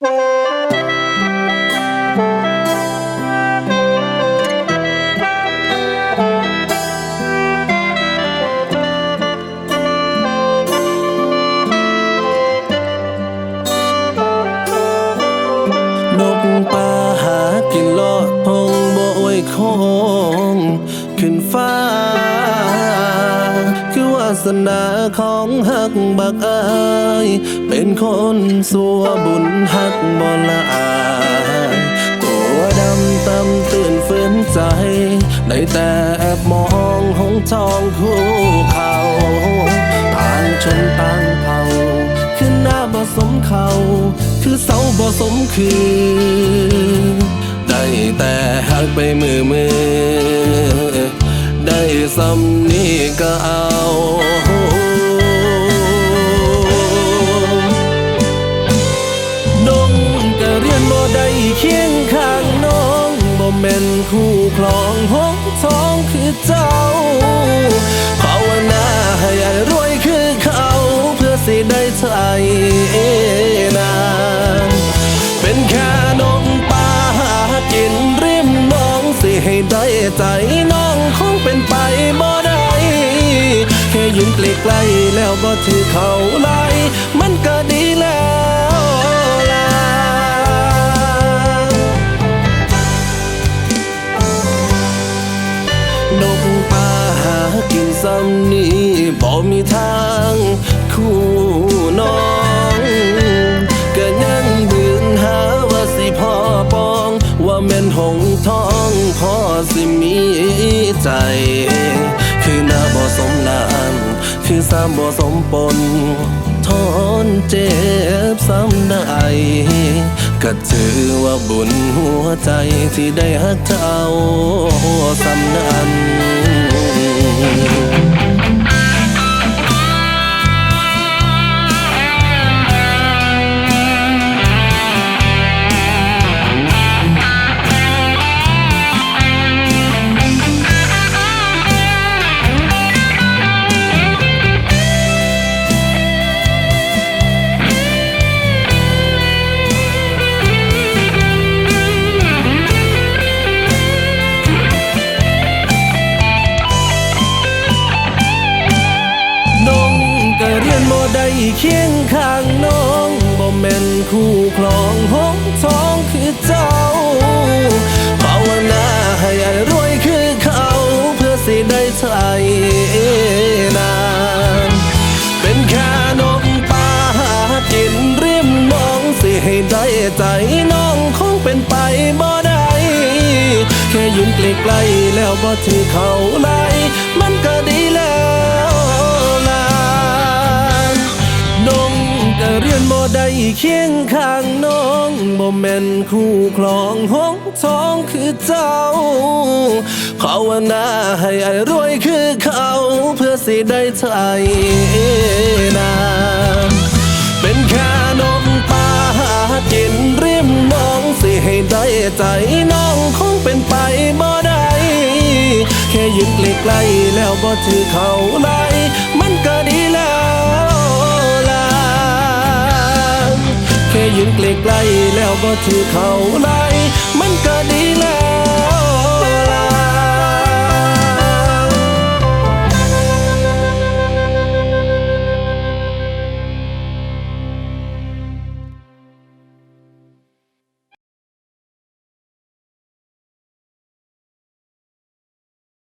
នកប៉ាហាគីឡោផងបអួយខង ขึ้นฟ้า คือวาสนาของหักบักอาย เป็นคนสัวบุญหักบ่ละอายตัวดำตำตื่นฝืนใจ ได้แต่แอบมองหงทองคู่เขาต่างชนต่างเผ่าคือหน้าบ่สมเขา คือเสาบ่สมคือได้แต่หักไปมือมือ สำนี้ก็เอาน้องก็เรียนบ่ได้เคียงข้างน้องบ่แม่นคู่ครองห้องท้องคือเจ้า บ่ถือเขาไล่มันก็ดีแล้วล่ะนกป่าหากินซ้ำนี้บ่มีทางคู่น้องก็ยังบืนหาว่าสิพ่อปอง ว่าแม่นหงทองพ่อสิมีใจ คือหน้าบ่สมนา คือสามบ่สมปนทนเจ็บซ้ำได้ก็ถือว่าบุญหัวใจที่ได้หักเจ้าสำนัน เคียงข้างน้องบ่แม่นคู่ครองห้องท้องคือเจ้าภาวนาให้อรวยคือเขาเพื่อสิได้ไทยนางเป็นแค่น้องป่าหากินริมน้องสิให้ได้ใจน้องคงเป็นไปบ่ได้ แค่ยืนใกล้ๆแล้วบ่ถือเขาไล่มันก เรียนบ่ได้เคียงข้างน้องบ่แม่นคู่ครองห้องท้องคือเจ้าภาวนาให้อายรวยคือเขาเพื่อสิได้ไทยนาเป็นแค่นกป่าหากินริมน้องสิให้ได้ใจน้องคงเป็นไปบ่ได้แค่ยืนใกล้ๆแล้วบ่ถือเขาไลมันก็ดีแล้ว ยืนใกล้ๆแล้วบ่ถือเขาไล่มันก็ดีแล้ว